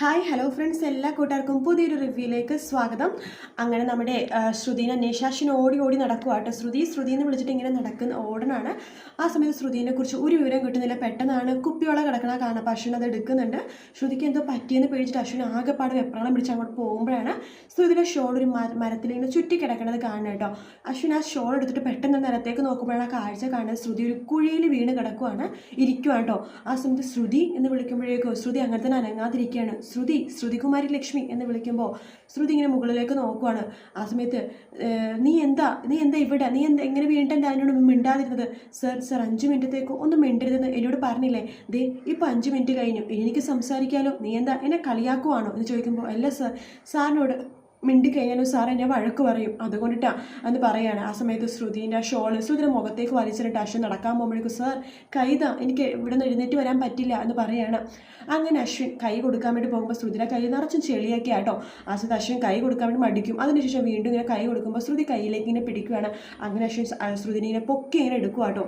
Hi hello friends എല്ലാ കൂട്ടുകാർക്കും പുതിയൊരു റിവ്യൂയിലേക്ക് സ്വാഗതം. അങ്ങനെ നമ്മുടെ ശ്രുതിനെ അന്വേഷാശിന് ഓടി ഓടി നടക്കുക കേട്ടോ ശ്രുതി ശ്രുതി എന്ന് വിളിച്ചിട്ട് ഇങ്ങനെ നടക്കുന്ന ഓടനാണ്. ആ സമയത്ത് ശ്രുതിനെ കുറിച്ച് ഒരു വിവരം കിട്ടുന്നില്ല. പെട്ടെന്നാണ് കുപ്പിയോളം കിടക്കണ കാണാം അശ്വിൻ അത് എടുക്കുന്നുണ്ട്. ശ്രുതിക്ക് എന്തോ പറ്റിയെന്ന് പേടിച്ചിട്ട് അശ്വിൻ ആകെപ്പാട് വെപ്രാളം പിടിച്ച് അങ്ങോട്ട് പോകുമ്പോഴാണ് ശ്രുതിയുടെ ഷോൾ ഒരു മരത്തിലിങ്ങനെ ചുറ്റി കിടക്കണത് കാണുന്നത് കേട്ടോ. അശ്വിൻ ആ ഷോൾ എടുത്തിട്ട് പെട്ടെന്ന് നിലത്തേക്ക് നോക്കുമ്പോഴാണ് ആ കാഴ്ച കാണുന്നത്. ശ്രുതി ഒരു കുഴിയിൽ വീണ് കിടക്കുവാണ്. ഇരിക്കുവാണ് കേട്ടോ ആ സമയത്ത് ശ്രുതി എന്ന് വിളിക്കുമ്പോഴേക്കും ശ്രുതി അങ്ങനെ തന്നെ അനങ്ങാതിരിക്കുകയാണ്. ശ്രുതി ശ്രുതികുമാരി ലക്ഷ്മി എന്ന് വിളിക്കുമ്പോൾ ശ്രുതി ഇങ്ങനെ മുകളിലേക്ക് നോക്കുവാണ്. ആ സമയത്ത് നീ എന്താ നീ എന്താ ഇവിടെ? നീ എന്താ എങ്ങനെ വീണ്ടും അതിനോട് മിണ്ടാതിരുന്നത്? സർ സർ അഞ്ച് മിനിറ്റത്തേക്ക് ഒന്ന് മിണ്ടരുതെന്ന് എന്നോട് പറഞ്ഞില്ലേ? ദേ ഇപ്പം അഞ്ച് മിനിറ്റ് കഴിഞ്ഞു. എനിക്ക് സംസാരിക്കാലോ? നീ എന്താ എന്നെ കളിയാക്കുവാണോ? എന്ന് ചോദിക്കുമ്പോൾ അല്ല സർ. സാറിനോട് മിണ്ടി കഴിഞ്ഞാലും സാർ എന്നെ വഴക്ക് പറയും. അതുകൊണ്ടിട്ടാണ് എന്ന് പറയാണ് ആ സമയത്ത് ശ്രുതിന്റെ ആ ഷോൾ ശ്രുതിയുടെ മുഖത്തേക്ക് വലിച്ചിട്ട് അശ്വിൻ നടക്കാൻ പോകുമ്പോഴേക്കും സാർ കൈത എനിക്ക് ഇവിടെ നിന്ന് എഴുന്നേറ്റ് വരാൻ പറ്റില്ല എന്ന് പറയാണ്. അങ്ങനെ അശ്വിൻ കൈ കൊടുക്കാൻ വേണ്ടി പോകുമ്പോൾ ശ്രുതിയുടെ കൈ നിറച്ചും ചെളിയൊക്കെ ആട്ടോ ആ സമയത്ത് അശ്വിൻ കൈ കൊടുക്കാൻ വേണ്ടി മടിക്കും. അതിനുശേഷം വീണ്ടും ഇങ്ങനെ കൈ കൊടുക്കുമ്പോൾ ശ്രുതി കൈയിലേക്ക് ഇങ്ങനെ പിടിക്കുകയാണ് അങ്ങനെ അശ്വിൻ ശ്രുതിനെ ഇങ്ങനെ പൊക്കി ഇങ്ങനെ എടുക്കുക കേട്ടോ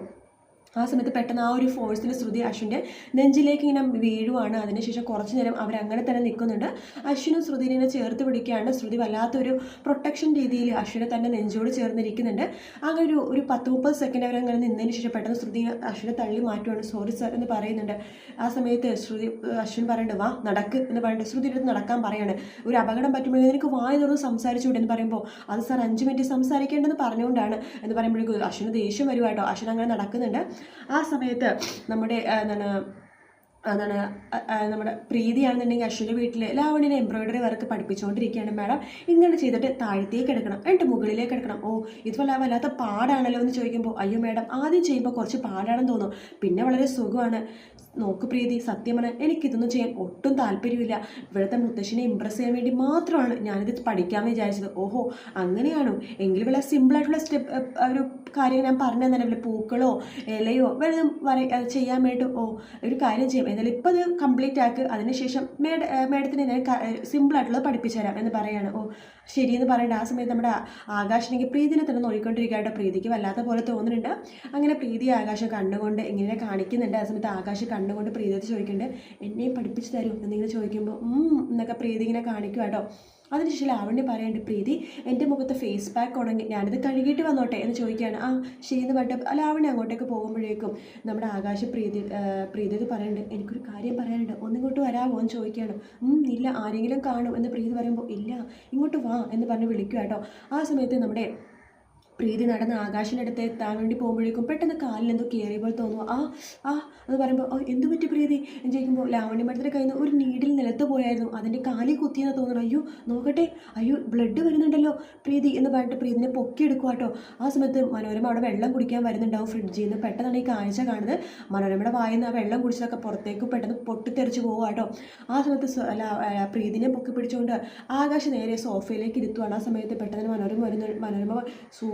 ആ സമയത്ത് പെട്ടെന്ന് ആ ഒരു ഫോഴ്സിൽ ശ്രുതി അശ്വിന്റെ നെഞ്ചിലേക്ക് ഇങ്ങനെ വീഴുവാണ്. അതിനുശേഷം കുറച്ച് നേരം അവരങ്ങനെ തന്നെ നിൽക്കുന്നുണ്ട്. അശ്വിനും ശ്രുതിനെ ചേർത്ത് പിടിക്കുകയാണ്. ശ്രുതി വല്ലാത്തൊരു പ്രൊട്ടക്ഷൻ രീതിയിൽ അശ്വിനെ തന്നെ നെഞ്ചോട് ചേർന്നിരിക്കുന്നുണ്ട്. അങ്ങനെ ഒരു ഒരു പത്ത് മുപ്പത് സെക്കൻഡ് അവർ അങ്ങനെ നിന്നതിന് ശേഷം പെട്ടെന്ന് ശ്രുതി അശ്വിനെ തള്ളി മാറ്റുവാണ്. സോറി സർ എന്ന് പറയുന്നുണ്ട്. ആ സമയത്ത് ശ്രുതി അശ്വിൻ പറയുന്നുണ്ട് വാ നടക്ക് എന്ന് പറഞ്ഞിട്ട് ശ്രുതിയുടെ അടുത്ത് നടക്കാൻ പറയാണ്. ഒരു അപകടം പറ്റുമ്പോഴേ നിനക്ക് വായ തുറന്ന് സംസാരിച്ചുകൂടെ എന്ന് പറയുമ്പോൾ അത് സാർ അഞ്ച് മിനിറ്റ് സംസാരിക്കേണ്ടെന്ന് പറഞ്ഞുകൊണ്ടാണ് എന്ന് പറയുമ്പോഴേക്കും അശ്വിന് ദേഷ്യം വരുവാട്ടോ. അശ്വിൻ അങ്ങനെ നടക്കുന്നുണ്ട്. ആ സമയത്ത് നമ്മുടെ എന്താണ് അതാണ് നമ്മുടെ പ്രീതിയാണെന്നുണ്ടെങ്കിൽ അശ്വിന്റെ വീട്ടിൽ ലാവണിനെ എംബ്രോയിഡറി വർക്ക് പഠിപ്പിച്ചുകൊണ്ടിരിക്കുകയാണ് മാഡം. ഇങ്ങനെ ചെയ്തിട്ട് താഴത്തേക്ക് എടുക്കണം എന്നിട്ട് മുകളിലേക്ക് എടുക്കണം ഓ ഇത് വല്ല വല്ലാത്ത പാടാണല്ലോ എന്ന് ചോദിക്കുമ്പോൾ അയ്യോ മാഡം ആദ്യം ചെയ്യുമ്പോൾ കുറച്ച് പാടാണെന്ന് തോന്നും പിന്നെ വളരെ സുഖമാണ്. നോക്ക് പ്രീതി സത്യമാണ് എനിക്കിതൊന്നും ചെയ്യാൻ ഒട്ടും താല്പര്യമില്ല. ഇവിടുത്തെ മുത്തശ്ശിനെ ഇമ്പ്രസ് ചെയ്യാൻ വേണ്ടി മാത്രമാണ് ഞാനിത് പഠിക്കാൻ വിചാരിച്ചത്. ഓഹോ അങ്ങനെയാണോ? എങ്കിൽ ഇവിടെ സിമ്പിളായിട്ടുള്ള സ്റ്റെപ്പ് ഒരു കാര്യം ഞാൻ പറഞ്ഞു തന്നെ വല്ല പൂക്കളോ ഇലയോ വല്ലതും വര ചെയ്യാൻ വേണ്ടി ഓ ഒരു കാര്യം ചെയ്യും. എന്നാലും ഇപ്പോൾ അത് കംപ്ലീറ്റ് ആക്ക് അതിനുശേഷം മേഡ മേഡത്തിന് ഞാൻ സിമ്പിളായിട്ടുള്ളത് പഠിപ്പിച്ചു തരാം എന്ന് പറയാണ്. ഓ ശരിയെന്ന് പറയേണ്ട. ആ സമയത്ത് നമ്മുടെ ആകാശിനെങ്കിൽ പ്രീതിനെ തന്നെ നോക്കിക്കൊണ്ടിരിക്കുകയായിട്ട് പ്രീതിക്ക് വല്ലാത്ത പോലെ തോന്നുന്നുണ്ട്. അങ്ങനെ പ്രീതി ആകാശം കണ്ണുകൊണ്ട് ഇങ്ങനെ കാണിക്കുന്നുണ്ട്. ആ സമയത്ത് ആകാശം കണ്ണുകൊണ്ട് പ്രീതിയോട് ചോദിക്കുന്നുണ്ട് എന്നെയും പഠിപ്പിച്ചു തരൂ? എന്നിങ്ങനെ ചോദിക്കുമ്പോൾ എന്നൊക്കെ പ്രീതി ഇങ്ങനെ കാണിക്കുക കേട്ടോ അതിനുശേഷം ലാവണ്യ പറയുന്നുണ്ട് പ്രീതി എന്റെ മുഖത്ത് ഫേസ് പാക്ക് ഉണങ്ങി ഞാനിത് കഴുകിയിട്ട് വന്നോട്ടെ എന്ന് ചോദിക്കുകയാണ് ആ ശരിയെന്ന് പറഞ്ഞിട്ട് ലാവണ്യ അങ്ങോട്ടേക്ക് പോകുമ്പോഴേക്കും നമ്മുടെ ആകാശ പ്രീതി പ്രീതി ഇത് പറയുന്നുണ്ട് എനിക്കൊരു കാര്യം പറയാനുണ്ട് ഒന്നിങ്ങോട്ട് വരാമോ എന്ന് ചോദിക്കുകയാണ് ഇല്ല ആരെങ്കിലും കാണും എന്ന് പ്രീതി പറയുമ്പോൾ ഇല്ല ഇങ്ങോട്ട് വാ എന്ന് പറഞ്ഞ് വിളിക്കുക കേട്ടോ ആ സമയത്ത് നമ്മുടെ പ്രീതി നടന്ന് ആകാശിനടുത്ത് എത്താൻ വേണ്ടി പോകുമ്പോഴേക്കും പെട്ടെന്ന് കാലിൽ എന്തോ കയറിയ പോലെ തോന്നുന്നു. ആ ആ എന്ന് പറയുമ്പോൾ എന്ത് പറ്റി പ്രീതി? എന്ന് ചോദിക്കുമ്പോൾ ലാവണ്യ മരത്തിന്റെ കയ്യിൽ നിന്ന് ഒരു നീഡിൽ നിലത്ത് പോയായിരുന്നു. അതിന്റെ കാലിൽ കുത്തിയെന്ന് തോന്നുന്നു. അയ്യോ നോക്കട്ടെ. അയ്യോ ബ്ലഡ് വരുന്നുണ്ടല്ലോ പ്രീതി. എന്ന് പറഞ്ഞിട്ട് പ്രീതിനെ പൊക്കിയെടുക്കുക കേട്ടോ ആ സമയത്ത് മനോരമ അവിടെ വെള്ളം കുടിക്കാൻ വരുന്നുണ്ടാവും. ഫ്രിഡ്ജിൽ നിന്ന് പെട്ടെന്നാണ് ഈ കാഴ്ച കാണുന്നത്. മനോരമയുടെ വായിൽ നിന്ന് ആ വെള്ളം കുടിച്ചതൊക്കെ പുറത്തേക്ക് പെട്ടെന്ന് പൊട്ടിത്തെറിച്ച് പോകുക കേട്ടോ ആ സമയത്ത് പ്രീതിനെ പൊക്കി പിടിച്ചുകൊണ്ട് ആകാശ് നേരെ സോഫയിലേക്ക് ഇരുത്തുവാണ്. ആ സമയത്ത് പെട്ടെന്ന് മനോരമ വരുന്ന മനോരമ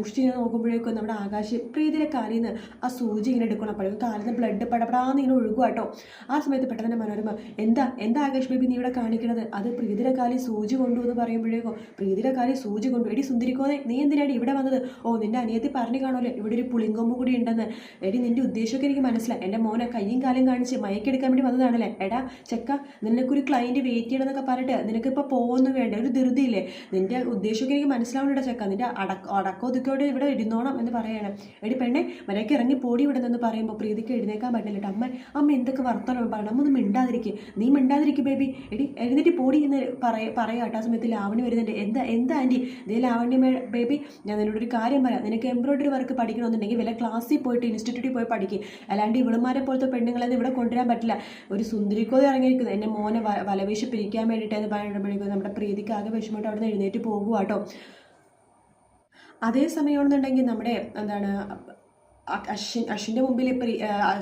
സൂക്ഷിച്ച് നോക്കുമ്പോഴേക്കും നമ്മുടെ ആകാശം പ്രീതിയുടെ കാലിൽ നിന്ന് ആ സൂചി ഇങ്ങനെ എടുക്കണം? അപ്പോഴേക്കും കാലിൽ നിന്ന് ബ്ലഡ് പടപടാന്ന് ഇങ്ങനെ ഒഴുകുക കേട്ടോ. ആ സമയത്ത് പെട്ടെന്ന് മനോരമ എന്താ എന്താ ആകാശ് ബേബി നീ ഇവിടെ കാണിക്കണത്? അത് പ്രീതിയുടെ കാലിൽ സൂചി കൊണ്ടു എന്ന് പറയുമ്പോഴേക്കും പ്രീതിയുടെ കാലിൽ സൂചി കൊണ്ടു. എടി സുന്ദരിക്കോനെ നീ എന്തിനാടി ഇവിടെ വന്നത്? ഓ നിന്റെ അനിയത്തി പറഞ്ഞു കാണുമല്ലോ ഇവിടെ ഒരു പുളിങ്കൊമ്പ് കൂടി ഉണ്ടെന്ന്. എടി നിന്റെ ഉദ്ദേശമൊക്കെ എനിക്ക് മനസ്സിലായി. എന്റെ മോനെ കയ്യും കാലും കാണിച്ച് മയക്കെടുക്കാൻ വേണ്ടി വന്നതാണല്ലേ? എടാ ചെക്ക നിനക്കൊരു ക്ലയന്റ് വെയിറ്റ് ചെയ്യണമെന്നൊക്കെ പറഞ്ഞിട്ട് നിനക്കിപ്പോൾ പോകുന്നു വേണ്ട ഒരു ധൃതിയില്ലേ? നിന്റെ ഉദ്ദേശമൊക്കെ എനിക്ക് മനസ്സിലാവുന്നുണ്ടോ ചെക്ക. നിന്റെ അടക്ക അടക്ക ഒതുക്കോടെ ഇവിടെ ഇരുന്നോണം എന്ന് പറയണം. എടി പെണ്ണെ മരയ്ക്ക് ഇറങ്ങി പോടി ഇവിടെ നിന്ന് പറയുമ്പോൾ പ്രീതിക്ക് എഴുന്നേക്കാൻ പറ്റില്ല അമ്മ അമ്മ എന്തൊക്കെ വർത്തമാനം പറയണം അമ്മ ഒന്ന് മിണ്ടാതിരിക്കുക നീ മിണ്ടാതിരിക്കും ബേബി. എടി എഴുന്നേറ്റ് പോടി എന്ന് പറയ പറയാം കേട്ടോ ആ സമയത്ത് ലാവണി വരുന്നുണ്ട്. എന്താ എന്താ ആന്റി നീ ലാവണ്യ ബേബി ഞാൻ നിന്നോട് ഒരു കാര്യം പറയാം. നിനക്ക് എംബ്രോയിഡറി വർക്ക് പഠിക്കണമെന്നുണ്ടെങ്കിൽ വല്ല ക്ലാസ്സിൽ പോയിട്ട് ഇൻസ്റ്റിറ്റ്യൂട്ടിൽ പോയി പഠിക്കുക അല്ലാണ്ട് ഇവളുമാരെ പോലത്തെ പെണ്ണുങ്ങളെ ഇവിടെ കൊണ്ടുവരാൻ പറ്റില്ല. ഒരു സുന്ദരിക്കോതി ഇറങ്ങിയിരിക്കുന്നത് എന്റെ മോനെ വലവേശി പിരിക്കാൻ വേണ്ടിയിട്ട് പറയുമ്പോഴേക്കും നമ്മുടെ പ്രീതിക്ക് ആകെ വിഷമമായിട്ട് അവിടെ നിന്ന് എഴുന്നേറ്റ് പോകുക കേട്ടോ അതേ സമയമാണെന്നുണ്ടെങ്കിൽ നമ്മുടെ എന്താണ് അശ്വിൻ അശ്വിന്റെ മുമ്പിൽ ഇപ്പം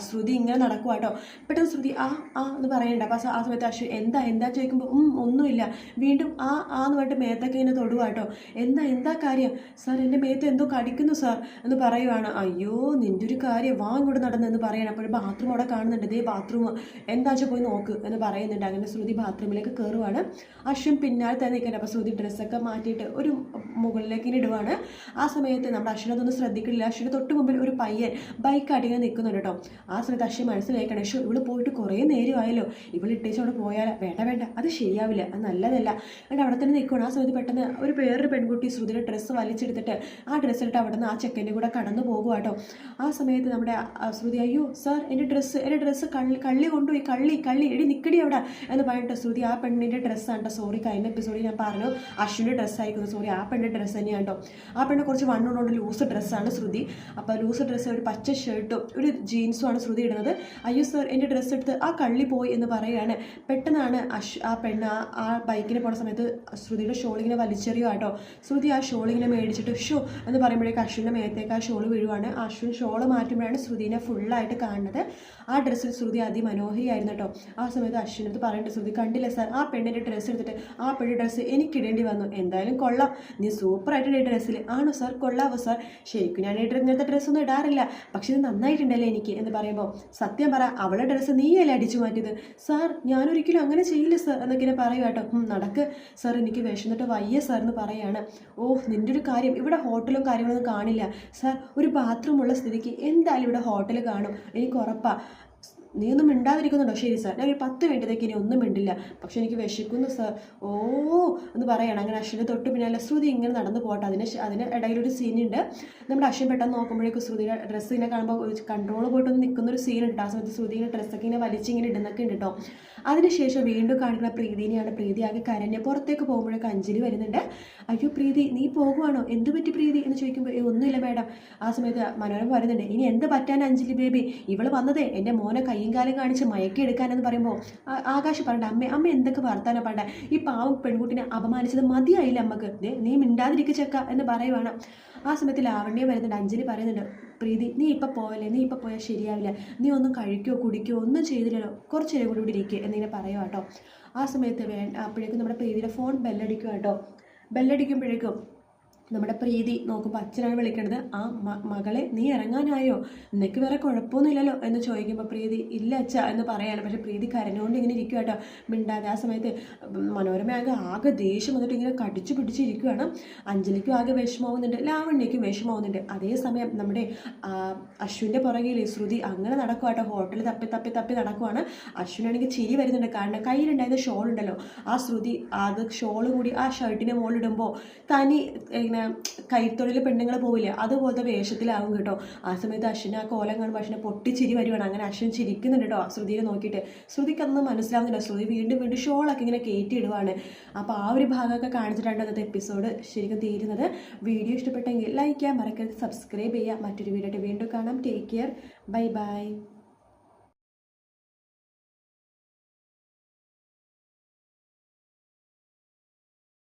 ശ്രുതി ഇങ്ങനെ നടക്കുക കേട്ടോ പെട്ടെന്ന് ശ്രുതി ആ ആ എന്ന് പറയണ്ട. അപ്പോൾ ആ സമയത്ത് അശ്വിൻ എന്താ എന്താ? ചോദിക്കുമ്പോൾ ഒന്നുമില്ല. വീണ്ടും ആ ആ എന്ന് പറഞ്ഞിട്ട് മേത്തൊക്കെ ഇങ്ങനെ തൊടുക കേട്ടോ എന്താ എന്താ കാര്യം? സാർ എന്റെ മേത്ത് എന്തോ കടിക്കുന്നു സാർ എന്ന് പറയുവാണ്. അയ്യോ നിന്റെ ഒരു കാര്യം. വാ ഇങ്ങോട്ട് നടന്നെന്ന് പറയണം. അപ്പോൾ ബാത്റൂം അവിടെ കാണുന്നുണ്ട്. ഇതേ ബാത്റൂം. എന്താ വെച്ചാൽ പോയി നോക്ക് എന്ന് പറയുന്നുണ്ട്. അങ്ങനെ ശ്രുതി ബാത്റൂമിലേക്ക് കയറുവാണ് അശ്വിൻ പിന്നാലെ തന്നെ നിൽക്കട്ടെ അപ്പോൾ ശ്രുതി ഡ്രസ്സൊക്കെ മാറ്റിയിട്ട് ഒരു മുകളിലേക്ക് ഇടുവാണ്. ആ സമയത്ത് നമ്മുടെ അശ്വിൻ അതൊന്നും ശ്രദ്ധിക്കില്ല അശ്വിന് തൊട്ട് മുമ്പിൽ ഒരു പയ്യൻ പയ്യൻ ബൈക്ക് ഇങ്ങനെ നിൽക്കുന്നുണ്ട് കേട്ടോ ആ സമയത്ത് അശ്വിൻ മനസ്സിലാക്കണം ഷോ ഇവൾ പോയിട്ട് കുറേ നേരമായല്ലോ. ഇവൾ ഇട്ടേച്ച് അവിടെ പോയാൽ വേണ്ട വേണ്ട അത് ശരിയാവില്ല അത് നല്ലതല്ല. എന്നിട്ട് അവിടെ തന്നെ നിൽക്കണം ആ സമയത്ത് പെട്ടെന്ന് ഒരു വേറൊരു പെൺകുട്ടി ശ്രുതിയുടെ ഡ്രസ്സ് വലിച്ചെടുത്തിട്ട് ആ ഡ്രസ്സ് ഇട്ട് അവിടെ നിന്ന് ആ ചെക്കന്റെ കൂടെ കടന്നു പോകുക കേട്ടോ ആ സമയത്ത് നമ്മുടെ ശ്രുതി അയ്യോ സാർ എന്റെ ഡ്രസ്സ് എന്റെ ഡ്രസ്സ് കള്ളി കള്ളി കൊണ്ടുപോയി കള്ളി കള്ളി എടി നിൽക്കടി അവിടെ. എന്ന് പറഞ്ഞിട്ട് ശ്രുതി ആ പെണ്ണിന്റെ ഡ്രസ്സാണ് കേട്ടോ സോറി കഴിഞ്ഞ എപ്പിസോഡിൽ ഞാൻ പറഞ്ഞു അശ്വിന്റെ ഡ്രസ്സായിരിക്കുന്നു സോറി ആ പെണ്ണിന്റെ ഡ്രസ്സ് തന്നെയാണ് കേട്ടോ ആ പെണ്ണ് കുറച്ച് വണ്ണുള്ളതുകൊണ്ട് ലൂസ് ഡ്രസ്സാണ് ശ്രുതി. അപ്പോൾ ലൂസ് ഡ്രസ്സ് ഒരു പച്ച ഷർട്ടും ഒരു ജീൻസും ആണ് ശ്രുതി ഇടുന്നത്. അയ്യോ സർ എന്റെ ഡ്രസ്സ് എടുത്ത് ആ കള്ളി പോയി എന്ന് പറയുകയാണ്. പെട്ടെന്നാണ് അശ് ആ പെണ്ണ് ആ ബൈക്കിന് പോണ സമയത്ത് ശ്രുതിയുടെ ഷോളിങ്ങനെ ഇങ്ങനെ വലിച്ചെറിയോ കേട്ടോ ശ്രുതി ആ ഷോളിങ്ങനെ മേടിച്ചിട്ട് ഷോ എന്ന് പറയുമ്പോഴേക്ക് അശ്വിന്റെ മേത്തേക്ക് ആ ഷോൾ വീഴുവാണ്. അശ്വിൻ ഷോൾ മാറ്റുമ്പോഴാണ് ശ്രുതിനെ ഫുള്ളായിട്ട് കാണുന്നത്. ആ ഡ്രസ്സിൽ ശ്രുതി അതിമനോഹരിയായിരുന്നു കേട്ടോ ആ സമയത്ത് അശ്വിനടുത്ത് പറയേണ്ട ശ്രുതി കണ്ടില്ല സാർ ആ പെണ്ണിന്റെ ഡ്രസ്സ് എടുത്തിട്ട് ആ പെണ്ണിന്റെ ഡ്രസ്സ് എനിക്കിടേണ്ടി വന്നു. എന്തായാലും കൊള്ളാം. നീ സൂപ്പറായിട്ടുണ്ട് ഡ്രസ്സിൽ ആണോ സാർ കൊള്ളാവോ സാർ ശരിക്കും ഞാൻ ഇങ്ങനത്തെ ഡ്രസ്സൊന്നും ഇടാറില്ല പക്ഷെ ഇത് നന്നായിട്ടുണ്ടല്ലേ എനിക്ക്? എന്ന് പറയുമ്പോൾ സത്യം പറ അവളുടെ ഡ്രസ്സ് നീയല്ലേ അടിച്ചു മാറ്റിയത്? സാർ ഞാനൊരിക്കലും അങ്ങനെ ചെയ്യില്ല സാർ എന്നൊക്കെ ഇങ്ങനെ പറയും കേട്ടോ. "ഉം, നടക്ക് സാർ എനിക്ക് വിശന്നിട്ട് വയ്യ സാർ എന്ന് പറയാണ്. ഓ നിന്റെ ഒരു കാര്യം ഇവിടെ ഹോട്ടലും കാര്യങ്ങളൊന്നും കാണില്ല. സാർ ഒരു ബാത്റൂമുള്ള സ്ഥിതിക്ക് എന്തായാലും ഇവിടെ ഹോട്ടൽ കാണും. എനിക്ക് ഉറപ്പാ. നീ ഒന്നും മിണ്ടാതിരിക്കുന്നുണ്ടോ? ശരി സാർ ഞാൻ ഒരു പത്ത് മിനിറ്റത്തേക്ക് ഇനി ഒന്നും മിണ്ടില്ല. പക്ഷെ എനിക്ക് വിശക്കുന്നു സാർ ഓ എന്ന് പറയണം. അങ്ങനെ അശ്വിന്റെ തൊട്ട് പിന്നാലെ ശ്രുതി ഇങ്ങനെ നടന്നു പോട്ടെ അതിന് അതിന് ഇടയിലൊരു സീനുണ്ട് നമ്മുടെ അശ്വിൻ പെട്ടെന്ന് നോക്കുമ്പോഴേക്കും ശ്രുതിയുടെ ഡ്രസ്സ് ഇങ്ങനെ കാണുമ്പോൾ കൺട്രോൾ പോയിട്ടൊന്ന് നിൽക്കുന്ന ഒരു ഉണ്ട് ആ സമയത്ത് ശ്രുതിയുടെ ഡ്രസ്സൊക്കെ ഇങ്ങനെ വലിച്ചിങ്ങനെ ഇടുന്നൊക്കെ ഉണ്ട് കേട്ടോ അതിനുശേഷം വീണ്ടും കാണിക്കുന്ന പ്രീതിനെയാണ് പ്രീതി ആകെ കരഞ്ഞ് പുറത്തേക്ക് പോകുമ്പോഴേക്കും അഞ്ജലി വരുന്നുണ്ട്. അയ്യോ പ്രീതി നീ പോകുവാണോ? എന്ത് പറ്റി പ്രീതി? എന്ന് ചോദിക്കുമ്പോൾ "ഏയ്, ഒന്നുമില്ല മാഡം ആ സമയത്ത് മനോരമ പറയുന്നുണ്ട് ഇനി എന്ത് പറ്റാൻ അഞ്ജലി ബേബി ഇവൾ വന്നതേ എന്റെ മോനെ കയ്യും കാലം കാണിച്ച് മയക്കി എടുക്കാനെന്ന് പറയുമ്പോൾ ആകാശ് പറയണ്ട അമ്മ അമ്മ എന്തൊക്കെ വർത്താനം പറയണ്ട? ഈ പാവം പെൺകുട്ടിനെ അപമാനിച്ചത് മതിയായില്ല അമ്മയ്ക്ക്. നീ മിണ്ടാതിരിക്ക ചെക്ക എന്ന് പറയുവാണ്. ആ സമയത്ത് ലാവണ്യ വരുന്നുണ്ട് അഞ്ജലി പറയുന്നുണ്ട് പ്രീതി നീ ഇപ്പം പോയല്ലേ നീ ഇപ്പം പോയാൽ ശരിയാവില്ല. നീ ഒന്നും കഴിക്കോ കുടിക്കോ ഒന്നും ചെയ്തില്ലല്ലോ. കുറച്ച് നേരം കൂടി ഇവിടെ ഇരിക്കുക എന്നിങ്ങനെ പറയുക കേട്ടോ ആ സമയത്ത് വേ അപ്പോഴേക്കും നമ്മുടെ പ്രീതിയുടെ ഫോൺ ബെല്ലടിക്കുക കേട്ടോ ബെല്ലടിക്കുമ്പോഴേക്കും നമ്മുടെ പ്രീതി നോക്കുമ്പോൾ അച്ഛനാണ് വിളിക്കണത് ആ മകളെ നീ ഇറങ്ങാനായോ? നിനക്ക് വേറെ കുഴപ്പമൊന്നുമില്ലല്ലോ? എന്ന് ചോദിക്കുമ്പോൾ പ്രീതി ഇല്ല അച്ഛ എന്ന് പറയാണ്. പക്ഷേ പ്രീതി കരഞ്ഞുകൊണ്ട് ഇങ്ങനെ ഇരിക്കുക കേട്ടോ മിണ്ടാതെ ആ സമയത്ത് മനോരമ ആകെ ദേഷ്യം വന്നിട്ട് ഇങ്ങനെ കടിച്ചു പിടിച്ചിരിക്കുകയാണ് അഞ്ജലിക്കും ആകെ വിഷമാവുന്നുണ്ട് ലാവണ്യക്കും വിഷമാവുന്നുണ്ട് അതേസമയം നമ്മുടെ അശ്വിന്റെ പുറകിൽ ശ്രുതി അങ്ങനെ നടക്കുക കേട്ടോ ഹോട്ടലിൽ തപ്പി തപ്പി തപ്പി നടക്കുവാണ്. അശ്വിനാണെങ്കിൽ ചിരി വരുന്നുണ്ട്. കാരണം കയ്യിലുണ്ടായിരുന്ന ഷോൾ ഉണ്ടല്ലോ ആ ശ്രുതി അത് ഷോൾ കൂടി ആ ഷർട്ടിന്റെ മുകളിലിടുമ്പോൾ തനി ഇങ്ങനെ കൈത്തൊഴിൽ പെണ്ണുങ്ങൾ പോവില്ലേ? അതുപോലത്തെ വേഷത്തിലാവും കേട്ടോ. ആ സമയത്ത് അശ്വിന് ആ കോലം കാണുമ്പോൾ അശ്വിനെ പൊട്ടിച്ചിരി വരുവാണ്. അങ്ങനെ അശ്വിൻ ചിരിക്കുന്നുണ്ട് കേട്ടോ ശ്രുതിയെ നോക്കിയിട്ട്. ശ്രുതിക്ക് അതൊന്നും മനസ്സിലാവുന്നില്ല. ശ്രുതി വീണ്ടും വീണ്ടും ഷോളൊക്കെ ഇങ്ങനെ കയറ്റിയിടുവാണ്. അപ്പോൾ ആ ഒരു ഭാഗമൊക്കെ കാണിച്ചിട്ടാണ് അന്നത്തെ എപ്പിസോഡ് ശരിക്കും തീരുന്നത്. വീഡിയോ ഇഷ്ടപ്പെട്ടെങ്കിൽ ലൈക്ക് ചെയ്യാൻ മറക്കരുത്. സബ്സ്ക്രൈബ് ചെയ്യുക മറ്റൊരു വീഡിയോ വീണ്ടും കാണാം. Take care bye bye